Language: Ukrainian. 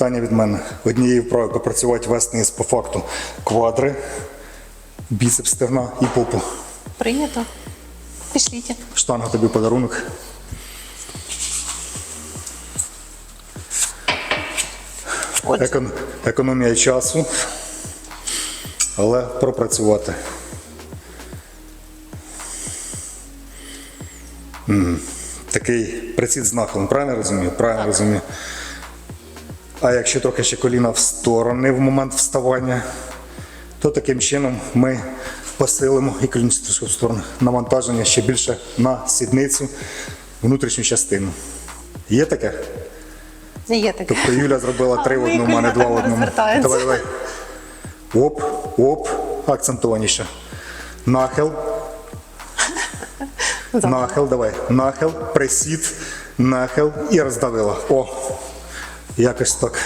Питання від мене. Однією вправою попрацювати вес низ по факту квадри, біцепс стегна і попу. Прийнято. Пішліть. Штанга тобі подарунок. Екон... Економія часу, але пропрацювати. М, Такий присід з нахилом, правильно розумію? Правильно розумію. А якщо трохи ще коліна в сторони в момент вставання, то таким чином ми посилимо і в сторону навантаження ще більше на сідницю, внутрішню частину. Є таке? є таке. Тобто Юля зробила три в одному, а не два в одному. Давай, давай. Оп, оп, акцентованіше. Нахил, нахил, давай. Нахил, присід, нахил і роздавила. О, якось так.